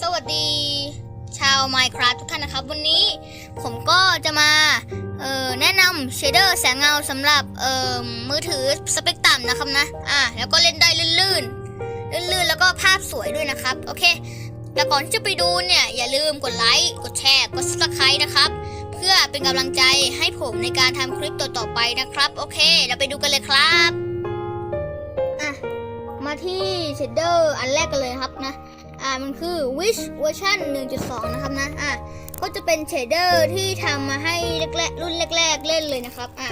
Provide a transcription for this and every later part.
สวัสดีชาว Minecraft ทุกท่านนะครับ วันนี้ผมก็จะมาแนะนำเชเดอร์แสงเงาสำหรับมือถือสเปกต่ำนะครับนะอะแล้วก็เล่นได้ลื่นๆลื่นๆ แล้วก็ภาพสวยด้วยนะครับ โอเค แต่ก่อนที่จะไปดูเนี่ย อย่าลืมกดไลค์กดแชร์กด subscribe นะครับ เพื่อเป็นกำลังใจให้ผมในการทำคลิปต่อๆไปนะครับ โอเค เราไปดูกันเลยครับอะมาที่เชเดอร์อันแรกกันเลยครับนะ อ่ามันคือ Wish เวอร์ชัน1.2 นะครับนะอะก็จะเป็นเชดเดอร์ที่ทำมาให้แรกๆรุ่นแรก ๆ เล่นเลยนะครับอะ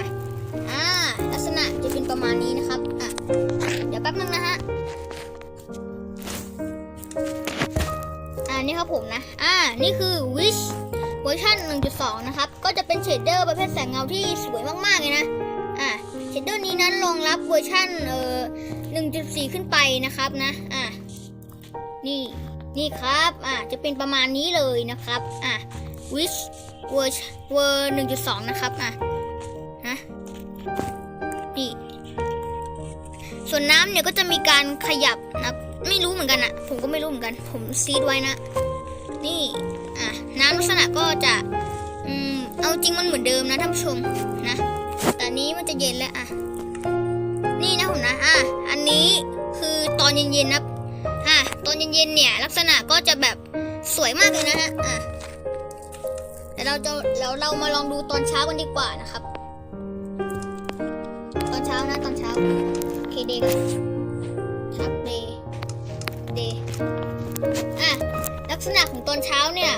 อ่าลักษณะจะเป็นประมาณนี้นะครับอะเดี๋ยวแป๊บนึงนะฮะอ่านี่ครับผมนะอ่านี่คือ Wish เวอร์ชัน1.2 นะครับ ก็จะเป็นเชดเดอร์ประเภทแสงเงาที่สวยมากๆเลยนะอ่าเชดเดอร์นี้นั้นรองรับเวอร์ชันเอ่อ1.4 ขึ้นไปนะครับนะอะ นี่นี่ครับอะจะเป็นประมาณนี้เลยนะครับอะ wish เวอร์เวอร์1.2นะครับอะฮะนี่ส่วนน้ำเนี่ยก็จะมีการขยับนะไม่รู้เหมือนกันอะผมก็ไม่รู้เหมือนกัน ผมซีดไว้นะ นี่อะน้ำลักษณะก็จะอืมเอาจริงมันเหมือนเดิมนะท่านผู้ชมนะ แต่อันนี้มันจะเย็นแล้วอะนี่นะผมนะอะอันนี้คือตอนเย็นๆนะ อนเย็นๆเนี่ย ลักษณะก็จะแบบสวยมากเลยนะฮะอะแต่เราจะเราเรามาลองดูตอนเช้ากันดีกว่านะครับ ตอนเช้านะตอนเช้าโอเคเดย์กันครับเดย์เดย์อะลักษณะของตอนเช้าเนี่ย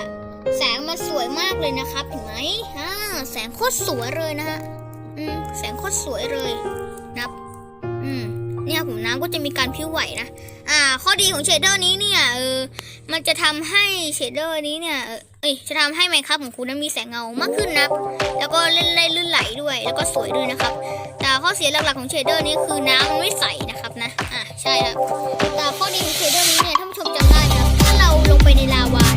แสงมันสวยมากเลยนะครับเห็นไหมอ่าแสงโคตรสวยเลยนะฮะอืมแสงโคตรสวยเลย นี่ยผมน้ำก็จะมีการพิ้วไหวนะ อ่า ข้อดีของเชดเดอร์นี้เนี่ยเออมันจะทำให้เชดเดอร์นี้เนี่ยเอ้ยจะทำให้ไมครับของคุณนั้นมีแสงเงามากขึ้นนะแล้วก็เล่นได้ลื่นไหลด้วย แล้วก็สวยด้วยนะครับ แต่ข้อเสียหลักๆของเชดเดอร์นี้คือน้ำมันไม่ใสนะครับนะ อ่าใช่ครับแต่ข้อดีของเชดเดอร์นี้เนี่ยท่านผู้ชมจำได้ไหมครับถ้าเราลงไปในลาวา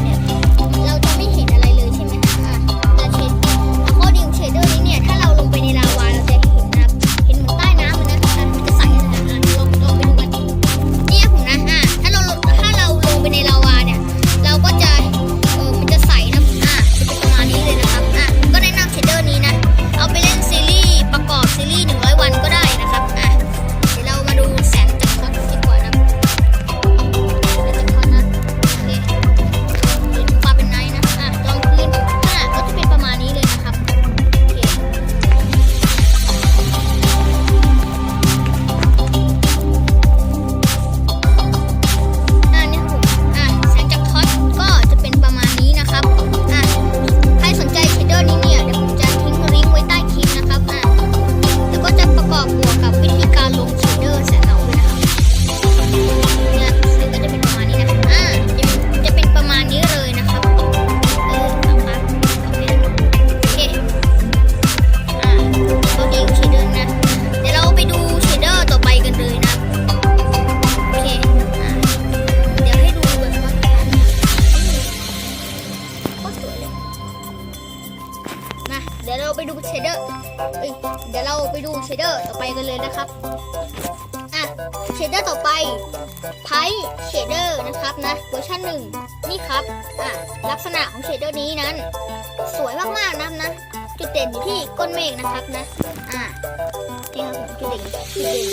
เดี๋ยวเราไปดูเชดเดอร์ต่อไปกันเลยนะครับ อะ เชดเดอร์ต่อไปไพเชดเดอร์นะครับนะเวอร์ชันหนึ่งนี่ครับ อะ ลักษณะของเชดเดอร์นี้นั้น สวยมากๆนะครับนะ จุดเด่นอยู่ที่ก้นเมฆนะครับนะ อะ นี่ครับผมจุดเด่นจุดเด่น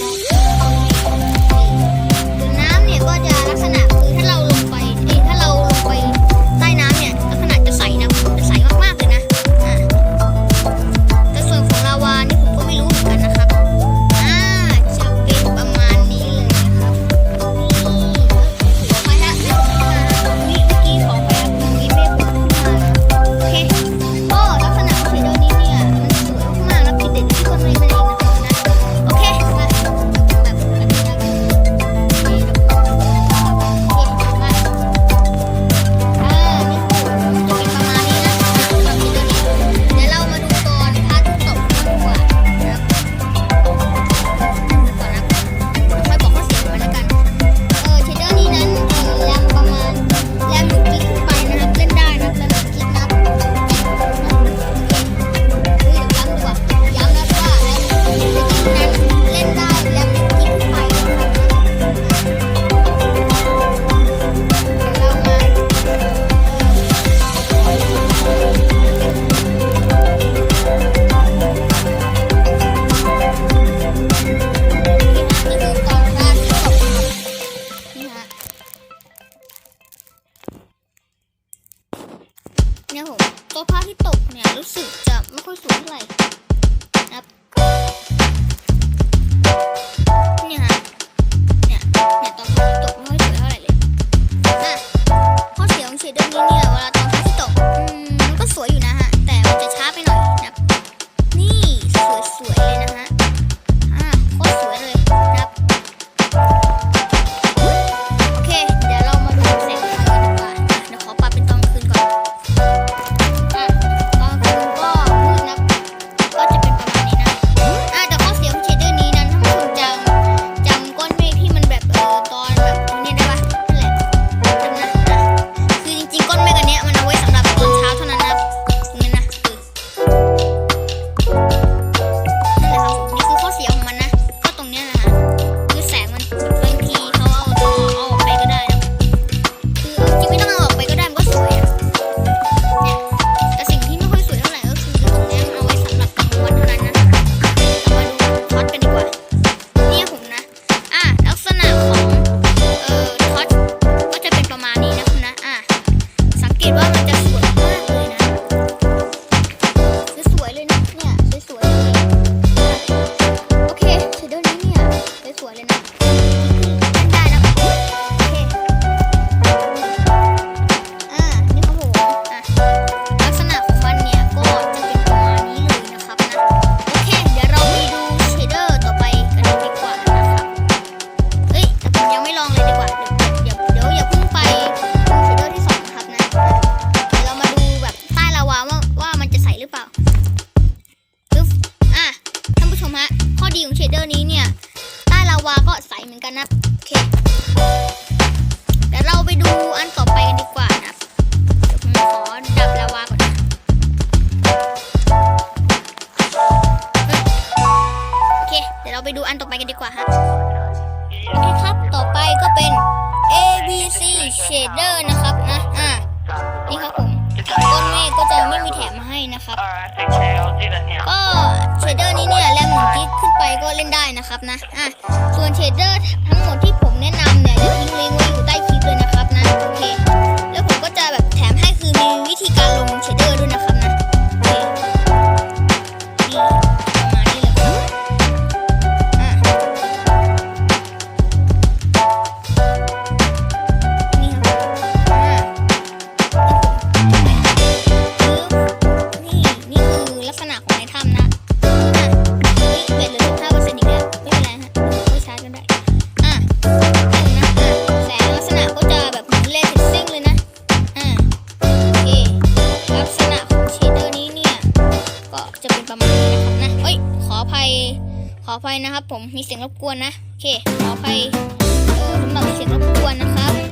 ส่วน้ำเนี่ยก็จะลักษณะคือถ้าเราลงไปเอ้ยถ้าเราลงไป ตัวภาที่ตกเนี่ย รู้สึกจะไม่ค่อยสูงเท่าไหร่นะครับ ยัไม่มีแถมมาให้นะครับ ก็เชเดอร์นี้เนี่ยแรมหนึ่งกิกขึ้นไปก็เล่นได้นะครับนะ อะ ส่วนเชเดอร์ทั้งหมดที่ผมแนะนำเนี่ยจะทิ้งลิงก์ไว้อยู่ใต้คลิปเลยนะครับนะ โอเค แล้วผมก็จะแบบแถมให้คือมีวิธีการลง นะครับ ผมมีเสียงรบกวนนะ โอเคขออภัยสำหรับเสียงรบกวนนะครับ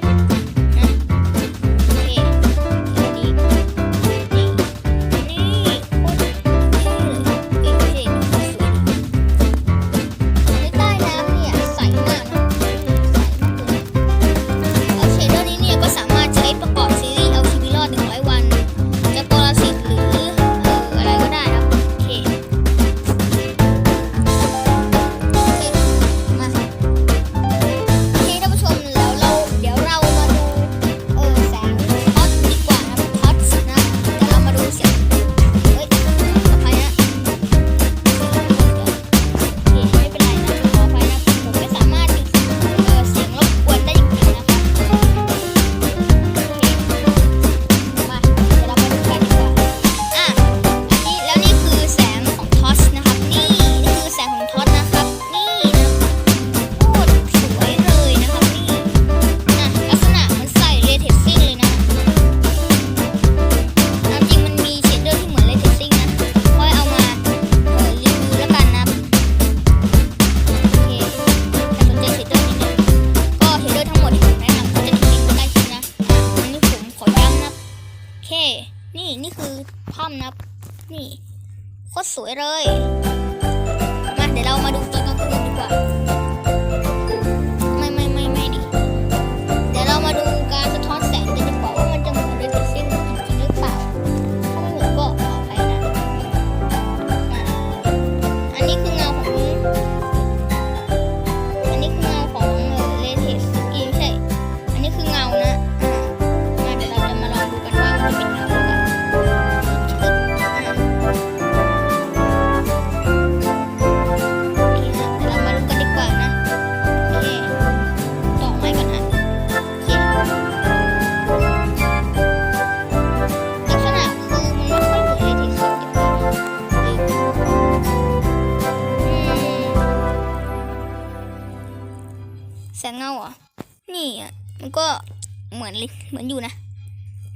เหมือนอยู่นะ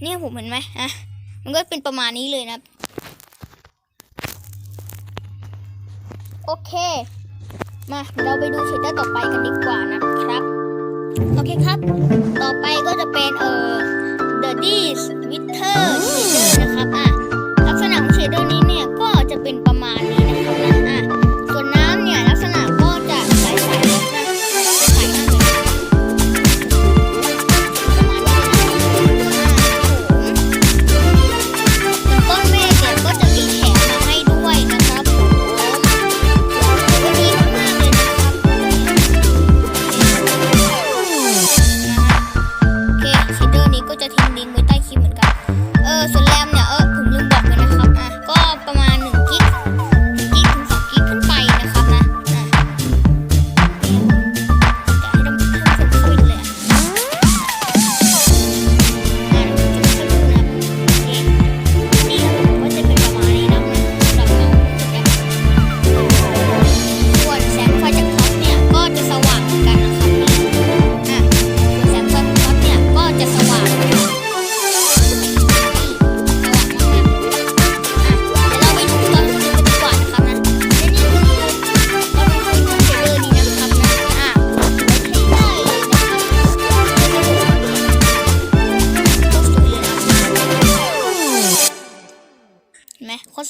เนี่ยผมเห็นไหมอะ มันก็เป็นประมาณนี้เลยนะ โอเค มาเราไปดูเชดเดอร์ต่อไปกันดีกว่านะครับ โอเคครับ ต่อไปก็จะเป็นเอ่อ The d i s Winter Shader นะครั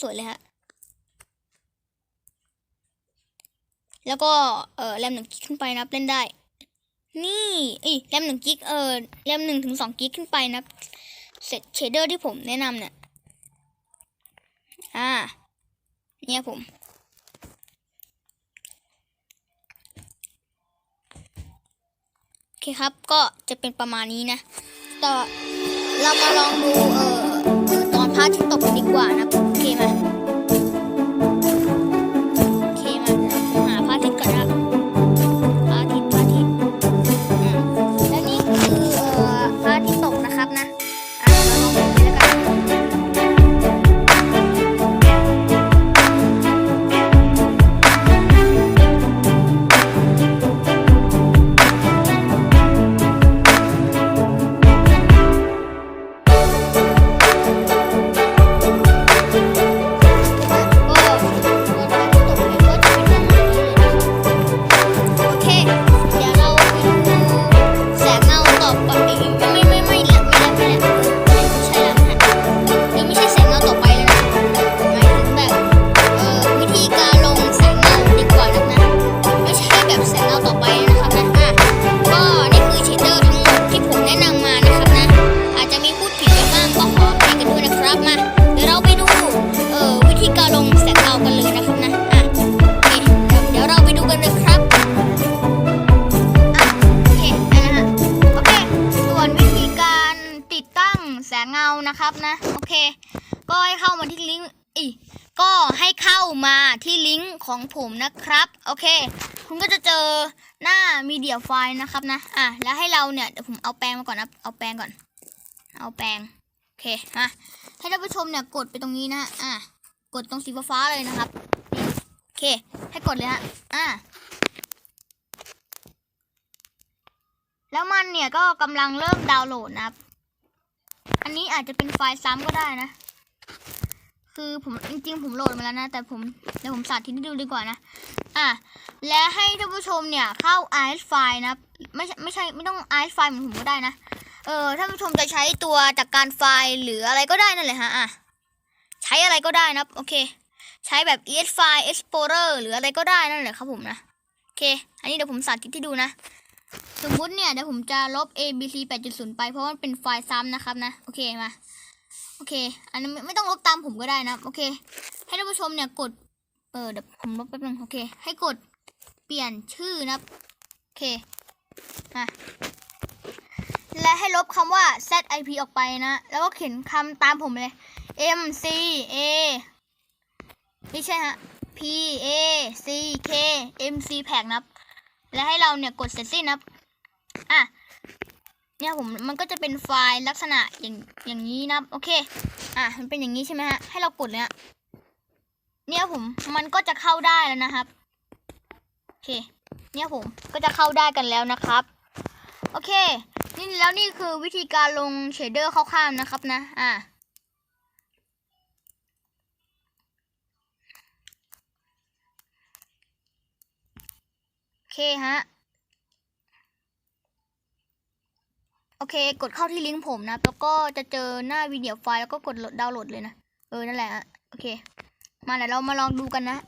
สวยเลยฮะ แล้วก็เออแรมหนึ่งกิกขึ้นไปนับเล่นได้ นี่อีแรมหนึ่งกิกเออแรมหนึ่งถึงสองกิกขึ้นไปนับเสร็จเชเดอร์ที่ผมแนะนำเนี่ยอ่า เนี่ยผมโอเคครับ ก็จะเป็นประมาณนี้นะ ต่อ เรามาลองดู เออ นะครับนะ โอเค ก็ให้เข้ามาที่ลิงก์อีก็ให้เข้ามาที่ลิงก์ของผมนะครับ โอเค คุณก็จะเจอหน้ามีเดียไฟล์นะครับนะ อะ แล้วให้เราเนี่ย เดี๋ยวผมเอาแปรงมาก่อนนะ เอาแปรงก่อน เอาแปรงโอเค มา ให้ท่านผู้ชมเนี่ยกดไปตรงนี้นะ อะ กดตรงสีฟ้าเลยนะครับ โอเค ให้กดเลยฮะ อะแล้วมันเนี่ยก็กำลังเริ่มดาวน์โหลดนะครับ อันนี้อาจจะเป็นไฟล์ซ้ำก็ได้นะ คือผมจริงๆ ผมโหลดมาแล้วนะ แต่ผมเดี๋ยวผมสาธิตให้ดูดีกว่านะ อะ และให้ท่านผู้ชมเนี่ยเข้า ice file นะ ไม่ไม่ใช่ไม่ต้อง ice file เหมือนผมก็ได้นะ เออท่านผู้ชมจะใช้ตัวจากการไฟล์หรืออะไรก็ได้นั่นแหละฮะ อะ ใช้อะไรก็ได้นะ โอเค ใช้แบบ es file explorer หรืออะไรก็ได้นั่นแหละครับผมนะ โอเค อันนี้เดี๋ยวผมสาธิตให้ดูนะ สมมุติเนี่ยเดี๋ยวผมจะลบ a b c 8.0 ไปเพราะมันเป็นไฟล์ซ้ำนะครับนะ โอเคมา โอเค อันนี้ไม่ต้องลบตามผมก็ได้นะ โอเค ให้ท่านผู้ชมเนี่ยกด เออเดี๋ยวผมลบแป๊บนึงโอเค ให้กดเปลี่ยนชื่อนะโอเคอะและให้ลบคำว่า zip ออกไปนะ แล้วก็เขียนคำตามผมเลย m c a ไม่ใช่ฮะ p a c k m c แผกนะครับ และให้เราเนี่ยกดเสร็จสิ้นนะครับอะเนี่ยผมมันก็จะเป็นไฟล์ลักษณะอย่างอย่างนี้นะโอเค อะมันเป็นอย่างนี้ใช่ไหมฮะให้เรากดเลยฮะเนี่ยผมมันก็จะเข้าได้แล้วนะครับโอเค เนี่ยผมก็จะเข้าได้กันแล้วนะครับ โอเค นี่แล้วนี่คือวิธีการลงเชดเดอร์คร่าวๆนะครับนะอ่า เคฮะ โอเค กดเข้าที่ลิงก์ผมนะ แล้วก็จะเจอหน้าวิดีโอไฟล์แล้วก็กดโหลดดาวน์โหลดเลยนะ เออ นั่นแหละ โอเค มาเดี๋ยวเรามาลองดูกันนะ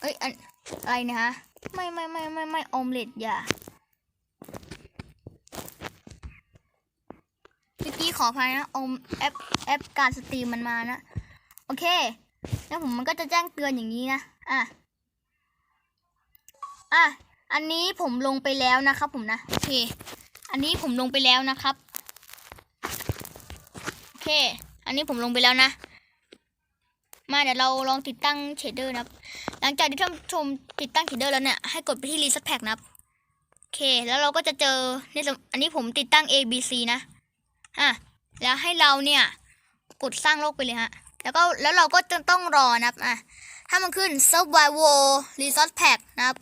เอ้ยอันอะไรนะฮะ ไม่ไม่ไม่ไม่ไม่ออมเล็ตอย่าเมื่อกี้ขออภัยนะอมแอปแอปการสตรีมมันมานะ โอเค แล้วผมมันก็จะแจ้งเตือนอย่างนี้นะ อะ อะ อันนี้ผมลงไปแล้วนะครับ ผมนะ โอเค อันนี้ผมลงไปแล้วนะครับ โอเค อันนี้ผมลงไปแล้วนะ มาเดี๋ยวเราลองติดตั้งเชดเดอร์นะครับ หลังจากที่ท่านชมติดตั้งเชดเดอร์แล้วเนี่ย ให้กดไปที่ Reset Pack นะครับ โอเค แล้วเราก็จะเจอในสมอันนี้ผมติดตั้ง A B C นะ อะ แล้วให้เราเนี่ย กดสร้างโลกไปเลยฮะ แล้วก็แล้วเราก็จะต้องรอนะครับอะถ้ามันขึ้น Survival Resource Pack นะครับ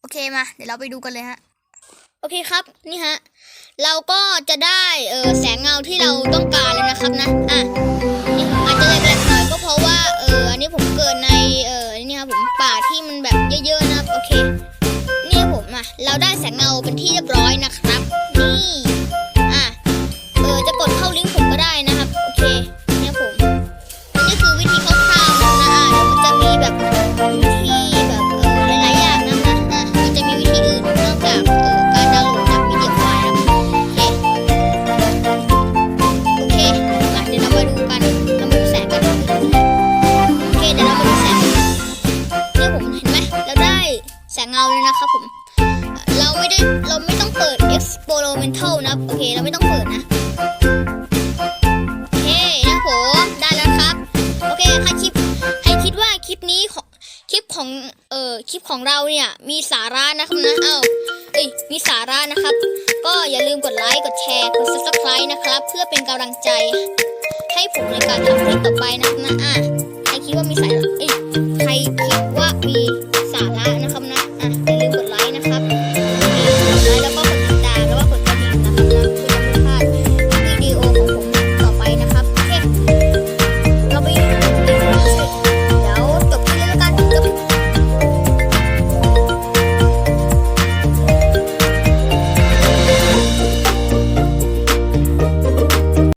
โอเคมา เดี๋ยวเราไปดูกันเลยฮะ โอเคครับ นี่ฮะ เราก็จะได้เออแสงเงาที่เราต้องการแล้วนะครับนะ อะนี่อาจจะแหลกๆหน่อยก็เพราะว่าเอออันนี้ผมเกิดในเออนี่ครับผมป่าที่มันแบบเยอะๆนะครับ โอเค นี่ครับผมอะเราได้แสงเงาเป็นที่เรียบร้อยนะครับ นี่ อะ เออจะกดเข้าลิงก์ผมก็ได้นะครับ โอเค ปของเราเนี่ยมีสาระนะครับนะเอ้าเอ้ยมีสาระนะครับ ก็อย่าลืมกดไลค์กดแชร์กด subscribe นะครับ เพื่อเป็นกำลังใจ ให้ผมในการทำคลิปต่อไปนะครับนะอะใครคิดว่ามีสาระเอ้ย